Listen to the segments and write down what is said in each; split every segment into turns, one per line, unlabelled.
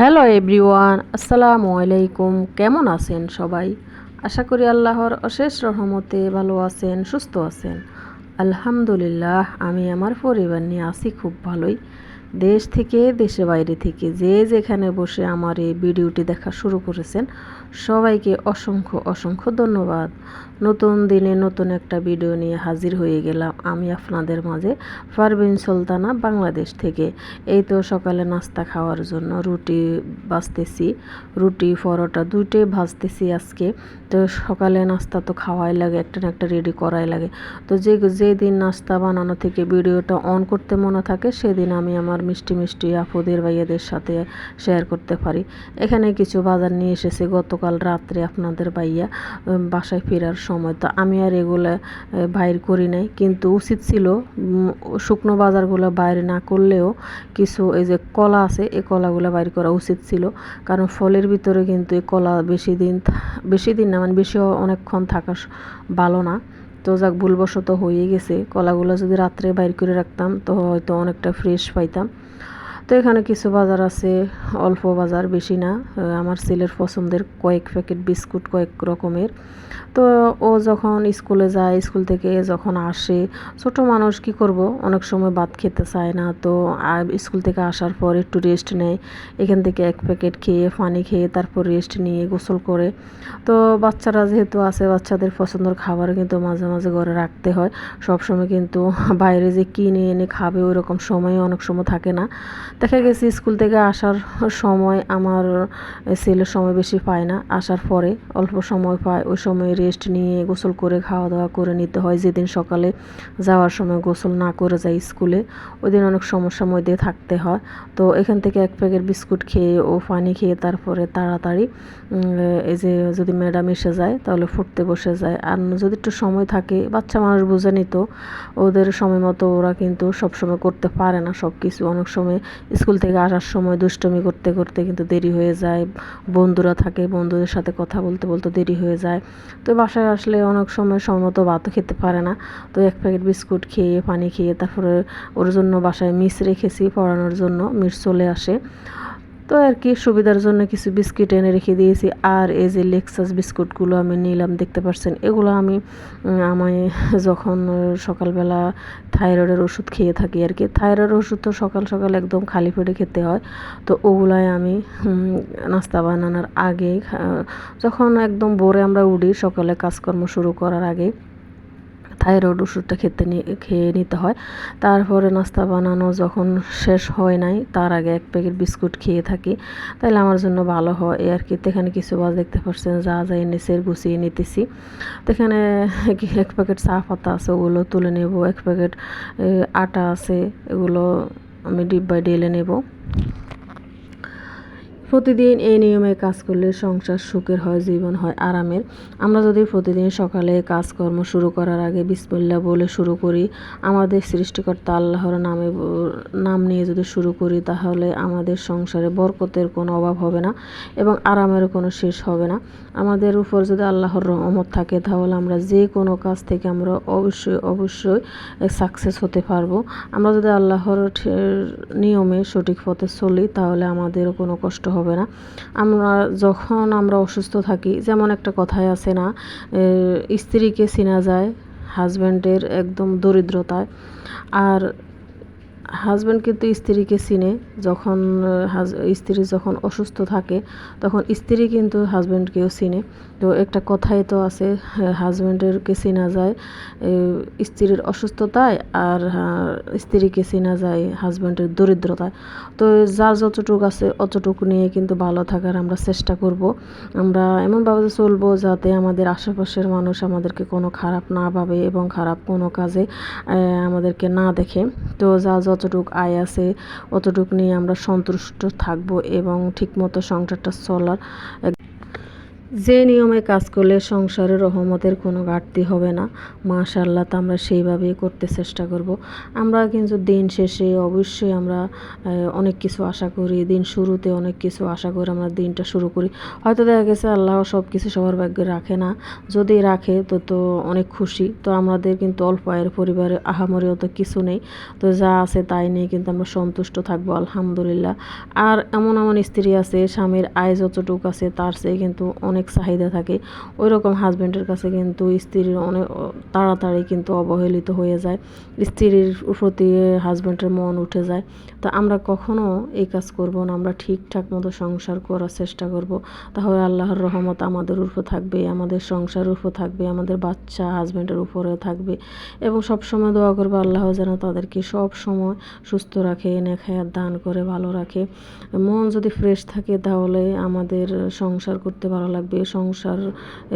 Hello everyone, আসসালামু আলাইকুম। কেমন আছেন সবাই? আশা করি আল্লাহর অশেষ রহমতে ভালো আছেন, সুস্থ আছেন। আলহামদুলিল্লাহ, আমি আমার পরিবার নিয়ে আছি খুব ভালোই। দেশ থেকে দেশে বাইরে থেকে যে যেখানে বসে আমার এই ভিডিওটি দেখা শুরু করেছেন, সবাইকে অসংখ্য অসংখ্য ধন্যবাদ। নতুন দিনে নতুন একটা ভিডিও নিয়ে হাজির হয়ে গেলাম আমি আপনাদের মাঝে পারভিন সুলতানা বাংলাদেশ থেকে। এই তো সকালে নাস্তা খাওয়ার জন্য রুটি বাজতেছি, রুটি, পরোটা দুইটাই ভাজতেছি আজকে। তো সকালে নাস্তা তো খাওয়াই লাগে, একটা না একটা রেডি করাই লাগে। তো যে যেদিন নাস্তা বানানো থেকে ভিডিওটা অন করতে মনে থাকে, সেদিন আমি আমার মিষ্টি মিষ্টি আপুদের ভাইয়াদের সাথে শেয়ার করতে পারি। এখানে কিছু বাজার নিয়ে এসেছে গতকাল রাত্রে আপনাদের ভাইয়া বাসায় ফেরার সময়। তো আমি আর এগুলো বাইর করি নাই। কিন্তু উচিত ছিল শুকনো বাজারগুলো বাইরে না করলেও কিছু এই যে কলা আছে এই কলাগুলো বাইর করা উচিত ছিল। কারণ ফলের ভিতরে কিন্তু এই কলা বেশি দিন বেশি দিন না মানে বেশি অনেকক্ষণ থাকা ভালো না। তো যাক ভুলবশত হয়ে গেছে। কলাগুলো যদি রাত্রে বাইর করে রাখতাম, তো হয়তো অনেকটা ফ্রেশ পাইতাম। তো এখানে কিছু বাজার আছে, অল্প বাজার, বেশি না। আমার ছেলের পছন্দের কয়েক প্যাকেট বিস্কুট, কয়েক রকমের। তো ও যখন স্কুলে যায়, স্কুল থেকে যখন আসে, ছোট মানুষ কি করব? অনেক সময় ভাত খেতে চায় না। তো স্কুল থেকে আসার পর একটু রেস্ট নেয়। এখান থেকে এক প্যাকেট খেয়ে, পানি খেয়ে তারপর রেস্ট নিয়ে গোসল করে। তো বাচ্চারা যেহেতু আছে, বাচ্চাদের পছন্দের খাবার কিন্তু মাঝে মাঝে ঘরে রাখতে হয়। সবসময় কিন্তু বাইরে যে কিনে এনে খাবে ওই রকম সময় অনেক সময় থাকে না। দেখা গেছে স্কুল থেকে আসার সময় আমার ছেলের সময় বেশি পায় না। আসার পরে অল্প সময় পায়, ওই সময় রেস্ট নিয়ে গোসল করে খাওয়া দাওয়া করে নিতে হয়। যেদিন সকালে যাওয়ার সময় গোসল না করে যায় স্কুলে, ওই দিন অনেক সমস্যার মধ্যে থাকতে হয়। তো এখান থেকে এক প্যাকেট বিস্কুট খেয়ে ও পানি খেয়ে তারপরে তাড়াতাড়ি এই যে যদি ম্যাডাম এসে যায় তাহলে ফুটতে বসে যায়। আর যদি একটু সময় থাকে, বাচ্চা মানুষ বুঝে নিত, ওদের সময় মতো ওরা কিন্তু সব সময় করতে পারে না সব কিছু অনেক সময় স্কুল থেকে আসার সময় দুষ্টমি করতে করতে কিন্তু দেরি হয়ে যায়। বন্ধুরা থাকে, বন্ধুদের সাথে কথা বলতে বলতে দেরি হয়ে যায়। তো বাসায় আসলে অনেক সময় সময় মতো ভাতও খেতে পারে না। তো এক প্যাকেট বিস্কুট খেয়ে, পানি খেয়ে তারপরে ওর জন্য বাসায় মিস রেখেছি পড়ানোর জন্য, মিস চলে আসে। তো আর কি, সুবিধার জন্য কিছু বিস্কিট এনে রেখে দিয়েছি। আর এই যে লেক্সাস বিস্কুটগুলো আমি নিলাম, দেখতে পাচ্ছেন এগুলো আমি আমায় যখন সকালবেলা থাইরয়েডের ওষুধ খেয়ে থাকি আর কি থাইরয়েড ওষুধ তো সকাল সকাল একদম খালি পেটে খেতে হয়। তো ওগুলাই আমি নাস্তা বানানোর আগে যখন একদম ভোরে আমরা উঠি, সকালে কাজকর্ম শুরু করার আগে থাইরয়েড ওষুধটা খেতে খেয়ে নিতে হয়। তারপরে নাস্তা বানানো যখন শেষ হয় নাই, তার আগে এক প্যাকেট বিস্কুট খেয়ে থাকি। তাহলে আমার জন্য ভালো হয়। আর কি এখানে কিছু বাস দেখতে পাচ্ছেন যা যা এনেছে গুছিয়ে নিতেছি। তো এখানে এক- প্যাকেট চা পাতা আছে, ওগুলো তুলে নেব। এক প্যাকেট আটা আছে, এগুলো আমি ডিব্বায় ঢেলে নেব। প্রতিদিন এই নিয়মে কাজ করলে সংসার সুখের হয়, জীবন হয় আরামের। আমরা যদি প্রতিদিন সকালে কাজকর্ম শুরু করার আগে বিসমিল্লা বলে শুরু করি, আমাদের সৃষ্টিকর্তা আল্লাহর নামে নাম নিয়ে যদি শুরু করি, তাহলে আমাদের সংসারে বরকতের কোনো অভাব হবে না এবং আরামের কোনো শেষ হবে না। আমাদের উপর যদি আল্লাহর রহমত থাকে, তাহলে আমরা যে কোনো কাজ থেকে আমরা অবশ্যই অবশ্যই সাকসেস হতে পারব। আমরা যদি আল্লাহর নিয়মে সঠিক পথে চলি, তাহলে আমাদেরও কোনো কষ্ট হবে না। আমরা যখন আমরা অসুস্থ থাকি, যেমন একটা কথায় আছে না স্ত্রীকে চিনা যায় হাজব্যান্ডের একদম দরিদ্রতায়। আর হাজব্যান্ড কিন্তু স্ত্রীকে চিনে, যখন স্ত্রী যখন অসুস্থ থাকে, তখন স্ত্রী কিন্তু হাজব্যান্ডকেও চিনে। তো একটা কথাই তো আছে হাজব্যান্ডেরকে চেনা যায় স্ত্রীর অসুস্থতায় আর স্ত্রীকে চেনা যায় হাজব্যান্ডের দরিদ্রতায়। তো যার যতটুকু আছে, অতটুকু নিয়ে কিন্তু ভালো থাকার আমরা চেষ্টা করব। আমরা এমনভাবে চলবো যাতে আমাদের আশেপাশের মানুষ আমাদেরকে কোনো খারাপ না ভাবে এবং খারাপ কোনো কাজে আমাদেরকে না দেখে। তো যা যতটুকু আয় আছে অতটুকু নিয়ে আমরা সন্তুষ্ট থাকব এবং ঠিকমতো সংসারটা চলার যে নিয়মে কাজ করলে সংসারে রহমতের কোনো ঘাটতি হবে না মাশাল্লাহ তো আমরা সেইভাবেই করতে চেষ্টা করব। আমরা কিন্তু দিন শেষে অবশ্যই আমরা অনেক কিছু আশা করি, দিন শুরুতে অনেক কিছু আশা করে আমরা দিনটা শুরু করি। হয়তো দেখা গেছে আল্লাহ সব কিছু সবার ভাগ্যে রাখে না, যদি রাখে তো তো অনেক খুশি। তো আমাদের কিন্তু অল্প আয়ের পরিবারে আহামরিও তো কিছু নেই, তো যা আছে তাই নিয়ে কিন্তু আমরা সন্তুষ্ট থাকব, আলহামদুলিল্লাহ। আর এমন এমন স্ত্রী আছে, স্বামীর আয় যতটুকু আছে তার চেয়ে কিন্তু অনেক চাহিদা থাকে। ওই রকম হাজব্যান্ডের কাছে কিন্তু স্ত্রীর অনেক তাড়াতাড়ি কিন্তু অবহেলিত হয়ে যায়। স্ত্রীর প্রতি হাজব্যান্ডের মন উঠে যায়। তা আমরা কখনো এই কাজ করব না, আমরা ঠিকঠাক মতো সংসার করার চেষ্টা করব। তাহলে আল্লাহর রহমত আমাদের উপর থাকবে, আমাদের সংসারের উপর থাকবে, আমাদের বাচ্চা হাজব্যান্ডের উপরে থাকবে। এবং সব সময় দোয়া করব আল্লাহ যেন তাদেরকে সব সময় সুস্থ রাখে এনে খায়ার দান করে, ভালো রাখে। মন যদি ফ্রেশ থাকে তাহলে আমাদের সংসার করতে ভালো লাগবে। সংসার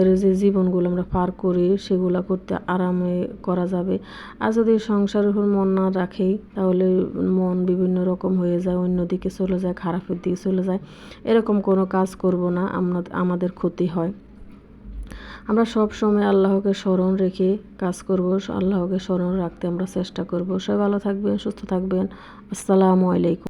এর যে জীবনগুলো আমরা পার করি সেগুলো করতে আরামে করা যাবে। আর যদি সংসারের উপর মন না রাখি, তাহলে মন বিভিন্ন রকম হয়ে যায়, অন্যদিকে চলে যায়, খারাপের দিকে চলে যায়। এরকম কোনো কাজ করব না আমাদের ক্ষতি হয়। আমরা সব সময় আল্লাহকে স্মরণ রেখে কাজ করব, আল্লাহকে স্মরণ রাখতে আমরা চেষ্টা করব। সবাই ভালো থাকবেন, সুস্থ থাকবেন। আসসালামু আলাইকুম।